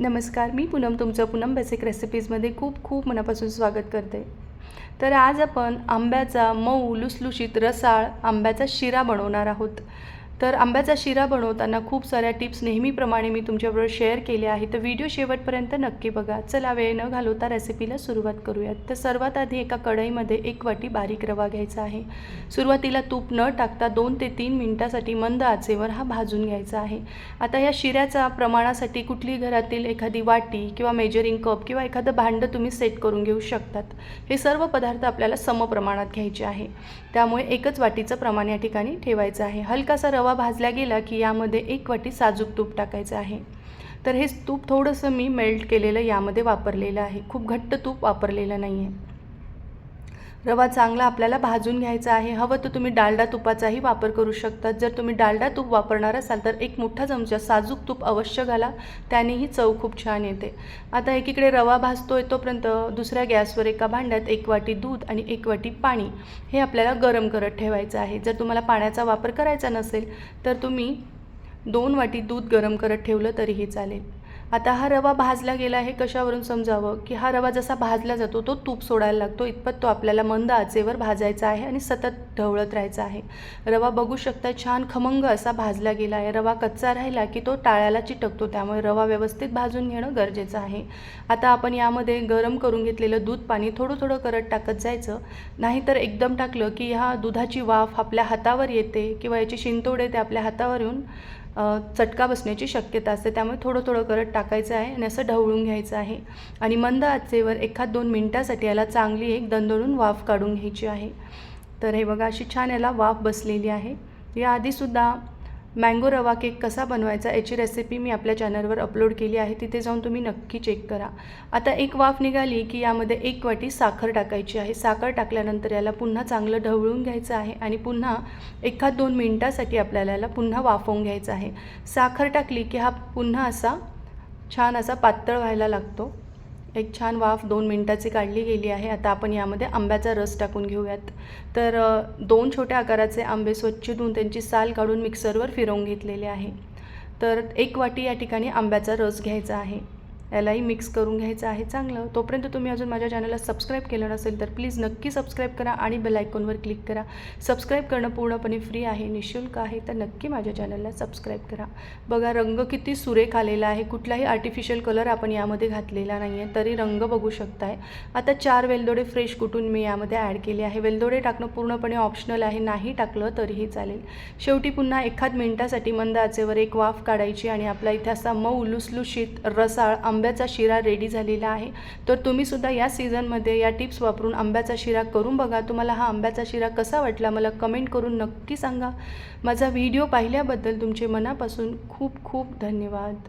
नमस्कार मी पूनम तुमचं पूनम बेसिक रेसिपीजमध्ये खूप खूप मनापासून स्वागत करते. तर आज आपण आंब्याचा मऊ लुसलुशीत रसाळ आंब्याचा शिरा बनवणार आहोत. तर आंब्याचा शिरा बनवताना खूप साऱ्या टिप्स नेहमीप्रमाणे मी तुमच्याबरोबर शेअर केल्या आहेत. तर व्हिडिओ शेवटपर्यंत नक्की बघा. चला वेळ न घालवता रेसिपीला सुरुवात करूयात. तर सर्वात आधी एका कढईमध्ये एक वाटी बारीक रवा घ्यायचा आहे. सुरुवातीला तूप न टाकता दोन ते तीन मिनटासाठी मंद आचेवर हा भाजून घ्यायचा आहे. आता या शिऱ्याचा प्रमाणासाठी कुठली घरातील एखादी वाटी किंवा मेजरिंग कप किंवा एखादं भांडं तुम्ही सेट करून घेऊ शकतात. हे सर्व पदार्थ आपल्याला समप्रमाणात घ्यायचे आहे. त्यामुळे एकच वाटीचं प्रमाण या ठिकाणी ठेवायचं आहे. हलकासा रवा भाजला गेला की यामध्ये एक वाटी साजूक तूप टाकायचं आहे. तर हे तूप थोडंसं मी मेल्ट केलेलं यामध्ये वापरलेलं आहे. खूप घट्ट तूप वापरलेलं नाही आहे रवा चांगला आपल्याला भाजून घ्यायचा आहे. हवं तर तुम्ही डालडा तुपाचाही वापर करू शकतात. जर तुम्ही डालडा तूप वापरणार असाल तर एक मोठा चमचा साजूक तूप अवश्य घाला. त्यानेही चव खूप छान येते. आता एकीकडे रवा भाजतोय तोपर्यंत दुसऱ्या गॅसवर एका भांड्यात एक वाटी दूध आणि एक वाटी पाणी हे आपल्याला गरम करत ठेवायचं आहे. जर तुम्हाला पाण्याचा वापर करायचा नसेल तर तुम्ही दोन वाटी दूध गरम करत ठेवलं तरीही चालेल. आता हा रवा भाजला गेला हे कशावरून समजावं? की हा रवा जसा भाजला जातो तो तूप सोडायला लागतो इतपत तो आपल्याला मंद आचेवर भाजायचा आहे आणि सतत ढवळत राहायचा आहे. रवा बघू शकता छान खमंग असा भाजला गेला आहे. रवा कच्चा राहिला की तो टाळ्याला चिटकतो त्यामुळे रवा व्यवस्थित भाजून घेणं गरजेचं आहे. आता आपण यामध्ये गरम करून घेतलेलं दूध पाणी थोडं थोडं करत टाकत जायचं. नाहीतर एकदम टाकलं की ह्या दुधाची वाफ आपल्या हातावर येते किंवा याची शिंतोडे येते आपल्या हातावर येऊन चटका बसण्याची शक्यता असते. त्यामुळे थोडं थोडं करत टाकायचं आहे आणि असं ढवळून घ्यायचं आहे. आणि मंद आचेवर एखाद दोन मिनटासाठी याला चांगली एक दणदळून वाफ काढून घ्यायची आहे. तर हे बघा अशी छान याला वाफ बसलेली आहे. याआधीसुद्धा मँगो रवा केक कसा बनवायचा याची रेसिपी मी आपल्या चॅनलवर अपलोड केली आहे. तिथे जाऊन तुम्ही नक्की चेक करा. आता एक वाफ निघाली की यामध्ये एक वाटी साखर टाकायची आहे. साखर टाकल्यानंतर याला पुन्हा चांगलं ढवळून घ्यायचं आहे आणि पुन्हा एखाद दोन मिनटासाठी आपल्याला याला पुन्हा वाफवून घ्यायचं आहे. साखर टाकली की हा पुन्हा असा छान असा पातळ व्हायला लागतो. एक छान वाफ दोन मिनटाची काढली गेली आहे. आता आपण यामध्ये आंब्याचा रस टाकून घेऊयात. तर दोन छोट्या आकाराचे आंबे स्वच्छ धुवून त्यांची साल काढून मिक्सरवर फिरवून घेतलेले आहे. तर एक वाटी या ठिकाणी आंब्याचा रस घ्यायचा आहे. यालाही मिक्स करून घ्यायचं आहे. चांगलं. तोपर्यंत तुम्ही अजून माझ्या चॅनलला सबस्क्राईब केलं नसेल तर प्लीज नक्की सबस्क्राईब करा आणि बेल आयकॉनवर क्लिक करा. सबस्क्राईब करणं पूर्णपणे फ्री आहे निशुल्क आहे तर नक्की माझ्या चॅनलला सबस्क्राईब करा. बघा रंग किती सुरेख आलेला आहे. कुठलाही आर्टिफिशियल कलर आपण यामध्ये घातलेला नाही आहे तरी रंग बघू शकताय. आता चार वेलदोडे फ्रेश कुटून मी यामध्ये ॲड केले आहे. वेलदोडे टाकणं पूर्णपणे ऑप्शनल आहे. नाही टाकलं तरीही चालेल. शेवटी पुन्हा एखाद मिनटासाठी मंद आचेवर एक वाफ काढायची आणि आपला इथे असा मऊ लुसलुशीत रसाळ आंब्याचा शिरा रेडी झालेला आहे. तर तुम्हीसुद्धा या सीझनमध्ये या टिप्स वापरून आंब्याचा शिरा करून बघा. तुम्हाला हा आंब्याचा शिरा कसा वाटला मला कमेंट करून नक्की सांगा. माझा व्हिडिओ पाहिल्याबद्दल तुमचे मनापासून खूप खूप धन्यवाद.